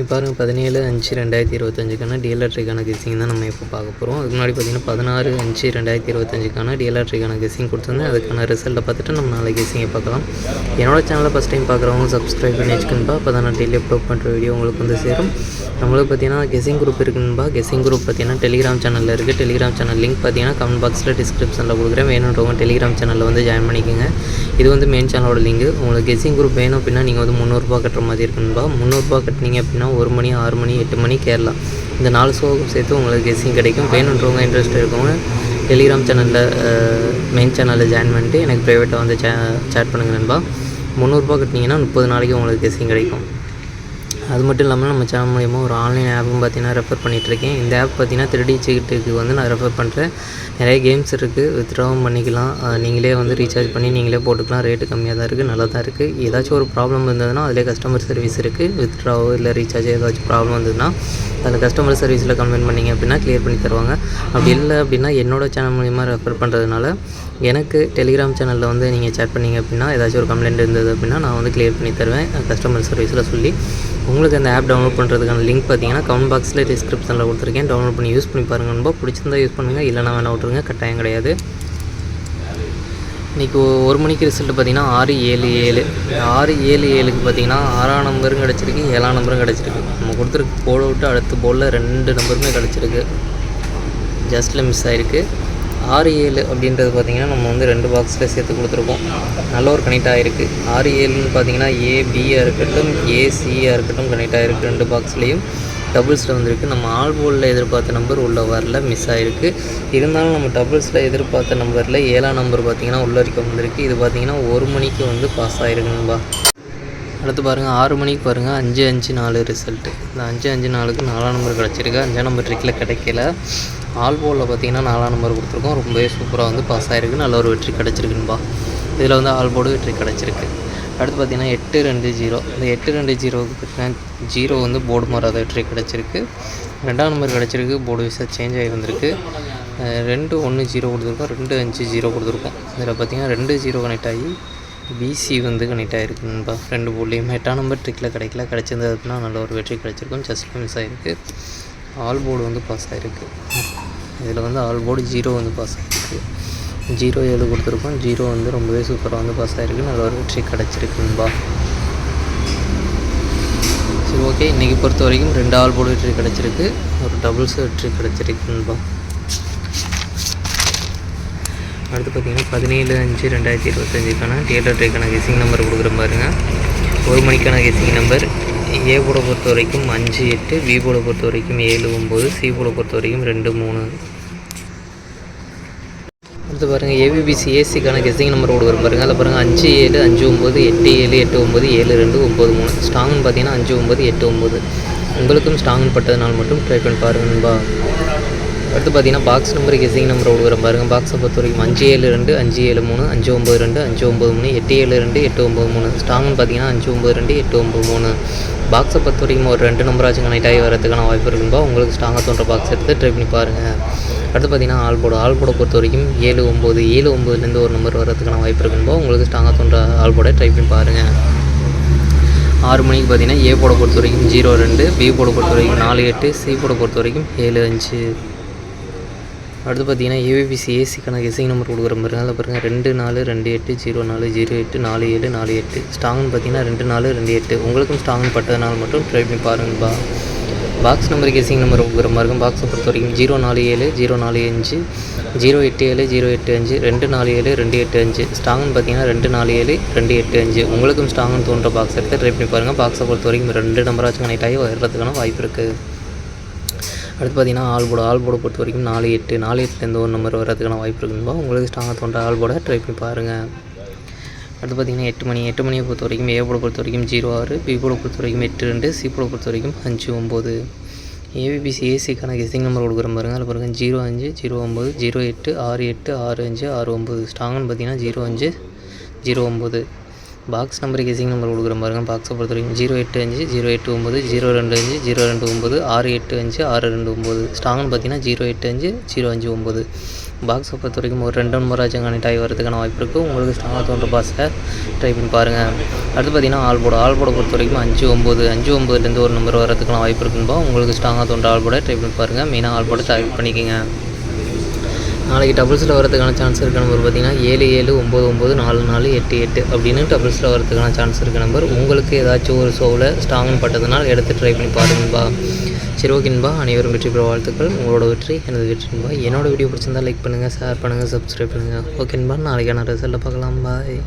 இப்போ பதினேழு அஞ்சு ரெண்டாயிரத்தி இருபத்தஞ்சுக்கான டிஎல்ஆர்ட்ரிக்கான கெஸிங் தான் நம்ம இப்போ பார்க்க போகிறோம் அதுக்கு முன்னாடி பார்த்தீங்கன்னா பதினாறு அஞ்சு ரெண்டாயிரத்தி இருபத்தஞ்சுக்கான டிஎல்ஆர்ட்ரிக்கான கெஸிங் கொடுத்துருந்தேன். அதுக்கான ரிசல்ட்டை பார்த்துட்டு நம்ம நாளைக்கு கெஸிங்கை பார்க்கலாம். என்னோட சேனலை ஃபஸ்ட் டைம் பார்க்குறவங்க சப்ஸ்கிரைப் பண்ணி வச்சுக்கணும்பா. அப்போ தான் நான் டெய்லி அப்லோட் பண்ணுற வீடியோ உங்களுக்கு வந்து சேரும். நம்மளுக்கு பார்த்தீங்கன்னா கெஸிங் குரூப் இருக்குன்பா கெஸிங் குரூப் பார்த்தீங்கன்னா டெலிகிராம் சேனலில் இருக்குது டெலிகிராம் சேனல் லிங்க் பார்த்தீங்கன்னா கமெண்ட் பாக்ஸில் டிஸ்கிரிப்ஷனில் கொடுக்குறேன். வேணுன்றவங்க டெலிகிராம் சேனலில் வந்து ஜாயின் பண்ணிக்கோங்க. இது வந்து மெயின் சேனலோட லிங்க் உங்களுக்கு கெஸிங் குரூப் வேணும் அப்படின்னா நீங்கள் வந்து முந்நூறுரூபா கட்டுற மாதிரி இருக்குன்பா முந்நூறுரூபா கட்டினீங்க அப்படின்னா ஒரு மணி ஆறு மணி எட்டு மணி கேரளா. இந்த நாலு ஷோவுக்கும் சேர்த்து உங்களுக்கு கெஸ்ஸிங் கிடைக்கும். வேணுன்றவங்க இன்ட்ரெஸ்ட் இருக்கவங்க டெலிகிராம் சேனலில் மெயின் சேனலில் ஜாயின் பண்ணிட்டு எனக்கு ப்ரைவேட்டாக வந்து சே சேட் பண்ணுங்க நண்பா. முந்நூறுரூபா கட்டினீங்கன்னா முப்பது நாளைக்கு உங்களுக்கு கெஸ்ஸிங் கிடைக்கும். அது மட்டும் இல்லாமல் நம்ம சேனல் மூலியமாக ஒரு ஆன்லைன் ஆப்பும் பார்த்தீங்கன்னா ரெஃபர் பண்ணிகிட்ருக்கேன் இந்த ஆப் பார்த்தீங்கன்னா திருடி சீட்டுக்கு வந்து நான் ரெஃபர் பண்ணுறேன் நிறைய கேம்ஸ் இருக்குது வித்ட்ராவும் பண்ணிக்கலாம். நீங்களே வந்து ரீசார்ஜ் பண்ணி நீங்களே போட்டுக்கலாம். ரேட்டு கம்மியாக தான் இருக்குது நல்லா தான் இருக்குது ஏதாச்சும் ஒரு ப்ராப்ளம் இருந்ததுன்னா அதிலே கஸ்டமர் சர்வீஸ் இருக்குது வித்ட்ராவோ இல்லை ரீசார்ஜோ ஏதாச்சும் ப்ராப்ளம் இருந்ததுன்னா அதில் கஸ்டமர் சர்வீஸில் கம்ப்ளைண்ட் பண்ணிங்க அப்படின்னா க்ளியர் பண்ணி தருவாங்க. அப்படி இல்லை அப்படின்னா என்னோடய சேனல் மூலிமா ரெஃபர் பண்ணுறதுனால எனக்கு டெலிகிராம் சேனலில் வந்து நீங்கள் சேட் பண்ணீங்க அப்படின்னா ஏதாச்சும் ஒரு கம்ப்ளைண்ட் இருந்தது அப்படின்னா நான் வந்து க்ளியர் பண்ணி தருவேன். கஸ்டமர் சர்வீஸில் சொல்லி உங்களுக்கு அந்த ஆப் டவுன்லோட் பண்ணுறதுக்கான லிங்க் பார்த்தீங்கன்னா கமெண்ட் பாக்ஸில் டிஸ்கிரிப்ஷனில் கொடுத்துருக்கேன். டவுன்லோட் பண்ணி யூஸ் பண்ணி பாருங்கள் ரொம்ப பிடிச்சிருந்தா யூஸ் பண்ணுங்கள் இல்லைனா வேணா விட்ருங்க கட்டாயம் கிடையாது. இன்றைக்கி ஒரு மணிக்கு ரிசல்ட் பார்த்தீங்கன்னா ஆறு ஏழு ஏழு. ஆறு ஏழு ஏழுக்கு பார்த்தீங்கன்னா ஆறாம் நம்பரும் கிடச்சிருக்கு. ஏழாம் நம்பரும் கிடச்சிருக்கு. நம்ம கொடுத்துருக்கு போட விட்டு அடுத்த போலில் ரெண்டு நம்பருமே கிடச்சிருக்கு. ஜஸ்ட்டில் மிஸ் ஆகிருக்கு ஆறு ஏழு அப்படின்றது பார்த்தீங்கன்னா நம்ம வந்து ரெண்டு பாக்ஸில் சேர்த்து கொடுத்துருக்கோம். நல்ல ஒரு கனெக்ட் ஆகிருக்கு ஆறு ஏழுன்னு பார்த்தீங்கன்னா ஏபியாக இருக்கட்டும் ஏசியாக இருக்கட்டும் கனெக்ட் ஆகிருக்கு ரெண்டு பாக்ஸ்லேயும் டபுள்ஸில் வந்திருக்கு. நம்ம ஆல் போலில் எதிர்பார்த்த நம்பர் உள்ளே வரல மிஸ் ஆகிருக்கு இருந்தாலும் நம்ம டபுள்ஸில் எதிர்பார்த்த நம்பரில் ஏழாம் நம்பர் பார்த்தீங்கன்னா உள்ள வரைக்கும் வந்திருக்கு. இது பார்த்தீங்கன்னா ஒரு மணிக்கு வந்து பாஸ் ஆகிருக்குங்கப்பா அடுத்து பாருங்கள் ஆறு மணிக்கு பாருங்கள் அஞ்சு அஞ்சு நாலு ரிசல்ட்டு இந்த அஞ்சு அஞ்சு நாலுக்கு நாலாம் நம்பர் கிடச்சிருக்கு? அஞ்சாம் நம்பர் ட்ரிக்கில் கிடைக்கல. ஆல் போலில் பார்த்தீங்கன்னா நாலாம் நம்பர் கொடுத்துருக்கோம். ரொம்பவே சூப்பராக வந்து பாஸ் ஆகிருக்கு நல்ல ஒரு வெற்றி கிடச்சிருக்குன்பா. இதில் வந்து ஆல் போர்டு வெற்றி கிடச்சிருக்கு. அடுத்து பார்த்தீங்கன்னா எட்டு ரெண்டு ஜீரோ. இந்த எட்டு ரெண்டு ஜீரோவுக்கு பார்த்தீங்கன்னா ஜீரோ வந்து போர்டு மாறாத வெற்றி கிடச்சிருக்கு. ரெண்டாம் நம்பர் கிடச்சிருக்கு. போர்டு விசா சேஞ்ச் ஆகி வந்திருக்கு. ரெண்டு ஒன்று ஜீரோ கொடுத்துருக்கோம். ரெண்டு அஞ்சு ஜீரோ கொடுத்துருக்கோம். இதில் பார்த்தீங்கன்னா ரெண்டு ஜீரோ கனெக்ட் ஆகி பிசி வந்து கனெக்ட் ஆகிருக்கு நண்பா. ரெண்டு போர்ட்லேயும் எட்டாம் நம்பர் ட்ரிக்கில் கிடைக்கல. கிடச்சிருந்தது அப்படின்னா நல்ல ஒரு வெற்றி கிடச்சிருக்கும். ஜஸ்ட் மிஸ் ஆகிருக்கு ஆல் போர்டு வந்து பாஸ் ஆகிருக்கு இதில் வந்து ஆல்போர்டு ஜீரோ வந்து பாஸ் ஆகிருக்கு ஜீரோ ஏழு கொடுத்துருக்கோம். ஜீரோ வந்து ரொம்பவே சூப்பராக வந்து பாஸ் ஆகிருக்கு நல்ல ஒரு வெற்றி கிடச்சிருக்கு நண்பா சரி ஓகே இன்றைக்கி பொறுத்த வரைக்கும் ரெண்டு ஆல் போர்டு வெற்றி கிடச்சிருக்கு. ஒரு டபுள்ஸ் வெற்றி கிடச்சிருக்கு நண்பா அடுத்து பார்த்தீங்கன்னா பதினேழு அஞ்சு ரெண்டாயிரத்தி இருபத்தஞ்சுக்கான ட்ரேக்கான கெஸிங் நம்பர் கொடுக்குற பாருங்க. ஒரு மணிக்கான கெஸிங் நம்பர் ஏ போட பொறுத்த வரைக்கும் அஞ்சு எட்டு பி போர்டை பொறுத்த வரைக்கும் ஏழு ஒம்பது சி போர்டை பொறுத்த வரைக்கும் ரெண்டு மூணு. அடுத்து பாருங்கள் ஏபிபிசி ஏசிக்கான கெஸிங் நம்பர் கொடுக்குற பாருங்கள் அதில் பாருங்கள் அஞ்சு ஏழு அஞ்சு ஒம்பது எட்டு ஏழு எட்டு ஒம்பது ஏழு ரெண்டு ஒம்பது மூணு. ஸ்ட்ராங்னு பார்த்தீங்கன்னா அஞ்சு ஒம்பது எட்டு ஒம்பது உங்களுக்கும் ஸ்ட்ராங்னு பட்டதுனால் மட்டும் ட்ரை பண்ணி பாருங்க நண்பா. அடுத்து பார்த்தீங்கன்னா பாக்ஸ் நம்பர் கெசிங் நம்பர் கொடுக்குறேன் பாருங்க. பாக்ஸை பொறுத்த வரைக்கும் அஞ்சு ஏழு ரெண்டு அஞ்சு ஏழு மூணு அஞ்சு ஒம்பது ரெண்டு அஞ்சு ஒம்பது மூணு எட்டு ஏழு ரெண்டு எட்டு ஒம்பது மூணு. ஸ்டாங்னு பார்த்தீங்கன்னா அஞ்சு ஒம்பது ரெண்டு எட்டு ஒம்பது மூணு. பாக்ஸை பொறுத்த வரைக்கும் ஒரு ரெண்டு நம்பராச்சும் கனெக்ட் ஆகி வரதுக்கான வாய்ப்பு இருக்குன்பா உங்களுக்கு ஸ்ட்ராங்காக தோன்ற பாக்ஸ் எடுத்து ட்ரை பண்ணி பாருங்கள் அடுத்து பார்த்தீங்கன்னா ஆல் ஆல்போட பொறுத்த வரைக்கும் ஏழு ஒம்பது ஏழு ஒம்பதுலேருந்து ஒரு நம்பர் வரதுக்கான வாய்ப்பு இருக்குன்பா உங்களுக்கு ஸ்ட்ராங்காக தோன்ற ஆல்போட ட்ரை பண்ணி பாருங்கள் ஆறு மணிக்கு பார்த்தீங்கன்னா ஏ போட பொறுத்த வரைக்கும் ஜீரோ ரெண்டு பி போட பொறுத்த வரைக்கும் நாலு எட்டு சி போட பொறுத்த வரைக்கும் ஏழு அஞ்சு. அடுத்து பார்த்தீங்கன்னா ஏபிபிசி கணக்கு எசிங் நம்பர் கொடுக்குற மாதிரி அதில் பாருங்கள் ரெண்டு நாலு ரெண்டு எட்டு ஜீரோ நாலு ஜீரோ எட்டு நாலு ஏழு நாலு எட்டு. ஸ்ட்ராங்னு பார்த்தீங்கன்னா ரெண்டு நாலு ரெண்டு எட்டு. உங்களுக்கும் ஸ்ட்ராங்னு பட்டதுனால மட்டும் ட்ரை பண்ணி பாருங்கப்பா பாக்ஸ் நம்பர் கேசிங் நம்பர் கொடுக்குற மாதிரி இருக்கும். பாக்ஸை பொறுத்த வரைக்கும் ஜீரோ நாலு ஏழு ஜீரோ நாலு அஞ்சு ஜீரோ எட்டு ஏழு ஜீரோ எட்டு அஞ்சு ரெண்டு நாலு ஏழு ரெண்டு எட்டு அஞ்சு. ஸ்ட்ராங்னு பார்த்தீங்கன்னா ரெண்டு நாலு ஏழு ரெண்டு எட்டு அஞ்சு. உங்களுக்கும் ஸ்ட்ராங்னு தோன்ற பாக்ஸ் எடுத்து ட்ரை பண்ணி பாருங்கள் பாக்ஸை பொறுத்த வரைக்கும் ரெண்டு நம்பராச்சும் கனெக்ட் ஆகி வர்றதுக்கான வாய்ப்பு இருக்குது அடுத்து பார்த்தீங்கன்னா ஆல் போர்டு ஆல் போர்டை பொறுத்த வரைக்கும் நாலு எட்டு நாலு எட்டுலேருந்து ஒரு நம்பர் வரதுக்கான வாய்ப்பு இருக்குதுபா உங்களுக்கு ஸ்ட்ராங்காக தோன்ற ஆல் போட ட்ரை பண்ணி பாருங்கள் அடுத்து பார்த்தீங்கன்னா எட்டு மணி எட்டு மணியை பொறுத்த வரைக்கும் ஏ பொறுத்த வரைக்கும் ஜீரோ ஆறு பி போர்டை பொறுத்த வரைக்கும் எட்டு ரெண்டு சி பொறுத்த வரைக்கும் அஞ்சு ஒம்பது ஏபிபிசி ஏசிக்கான கெஸ்டிங் நம்பர் கொடுக்குற பாருங்க. அதில் பாருங்கள் ஜீரோ அஞ்சு ஜீரோ ஒம்பது ஜீரோ எட்டு ஆறு எட்டு ஆறு அஞ்சு ஆறு ஒம்பது ஸ்ட்ராங்குன்னு பார்த்தீங்கன்னா ஜீரோ அஞ்சு ஜீரோ ஒம்பது பாக்ஸ் நம்பர் கேசிங் நம்பர் கொடுக்குற பாருங்க பாக்ஸை பொறுத்த வரைக்கும் ஜீரோ எட்டு அஞ்சு ஜீரோ எட்டு ஒம்பது ஜீரோ ரெண்டு அஞ்சு ஜீரோ ரெண்டு ஒம்பது ஆறு எட்டு அஞ்சு ஆறு ரெண்டு ஒம்பது ஸ்டாங்னு பார்த்தீங்கன்னா ஜீரோ எட்டு அஞ்சு ஜீரோ அஞ்சு ஒம்பது பாக்ஸை பொறுத்த வரைக்கும் ஒரு ரெண்டு நம்பராச்சும் கனெக்ட் ஆகி வரதுக்கான வாய்ப்பு இருக்குது உங்களுக்கு ஸ்ட்ராங்காக தோன்ற பாஸை ட்ரை பண்ணி பாருங்கள் அடுத்து பார்த்தீங்கன்னா ஆல்போட ஆல்போட பொறுத்த வரைக்கும் அஞ்சு ஒம்பது அஞ்சு ஒம்பதுலேருந்து ஒரு நம்பர் வரதுக்கான வாய்ப்பு இருக்குன்பா உங்களுக்கு ஸ்ட்ராங்காக தோன்ற ஆல்போட ட்ரை பண்ணி பாருங்கள் மெயினாக ஆல்போட டைப் பண்ணிக்கோங்க. நாளைக்கு டபுள்ஸில் வரதுக்கான சான்ஸ் இருக்க நம்பர் பார்த்தீங்கன்னா ஏழு ஏழு ஒம்பது ஒம்பது நாலு நாலு எட்டு எட்டு அப்படின்னு டபுள்ஸில் வரதுக்கான சான்ஸ் இருக்க நம்பர் உங்களுக்கு ஏதாச்சும் ஒரு ஷோவில் ஸ்ட்ராங்னு பட்டதுனால் எடுத்து ட்ரை பண்ணி பாருங்கப்பா சரி ஓகேன்பா அனைவரும் வெற்றி பெற வாழ்த்துக்கள். உங்களோட வெற்றி எனது வெற்றின்பா என்னோட வீடியோ பிடிச்சிருந்தா லைக் பண்ணுங்கள் ஷேர் பண்ணுங்கள் சப்ஸ்கிரைப் பண்ணுங்கள் ஓகேன்பா நாளைக்கான ரிசல்ட்டை பார்க்கலாம். பாய்